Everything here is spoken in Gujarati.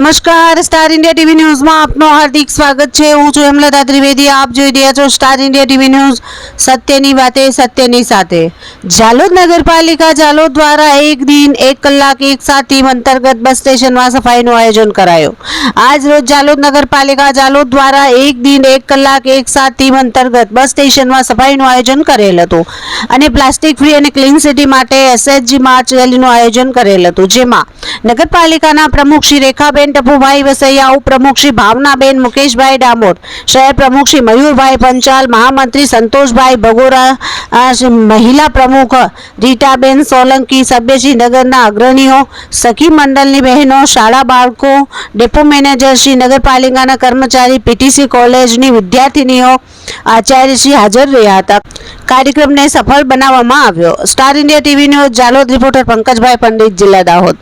નમસ્કાર, સ્ટાર ઇન્ડિયા ટીવી ન્યૂઝમાં આપનું હાર્દિક સ્વાગત છે. હું છું હેમલતા ત્રિવેદી. આપ જોઈ રહ્યા છો સ્ટાર ઇન્ડિયા ટીવી ન્યૂઝ સત્યની વાતે, સત્યની સાથે. જાલોદ નગરપાલિકા જાલોદ દ્વારા એક દિન, એક કલાક, એક સાત ટીમ અંતર્ગત બસ સ્ટેશનમાં સફાઈનું આયોજન કરાયું. આજ રોજ જાલોદ નગરપાલિકા જાલોદ દ્વારા એક દિન, એક કલાક, એક સાત ટીમ અંતર્ગત બસ સ્ટેશનમાં સફાઈનું આયોજન કરેલ હતું અને પ્લાસ્ટિક ફ્રી અને ક્લીન સિટી માટે એસએચજી માર્ચ રેલીનું આયોજન કરેલ હતું, જેમાં નગરપાલિકાના પ્રમુખ શ્રી રેખાબેન ટપુભાઈ વસૈયા ઉપપ્રમુખ શ્રી ભાવનાબેન, મુકેશભાઈ ડામોર, શહેર પ્રમુખ શ્રી મયુરભાઈ પંચાલ, મહામંત્રી સંતોષભાઈ ભગોરા મહિલા પ્રમુખ રીટાબેન સોલંકી, સભ્યશ્રી નગરના અગ્રણીઓ, સખી મંડળની બહેનો, શાળા બાળકો, ડેપો મેનેજર શ્રી નગરપાલિકાના કર્મચારી, પીટીસી કોલેજની વિદ્યાર્થીનીઓ, આચાર્યશ્રી હાજર રહ્યા હતા. કાર્યક્રમને સફળ બનાવવામાં આવ્યો. Star India TV news, Jhalod reporter Pankajbhai Pandit, જિલ્લા દાહોદ.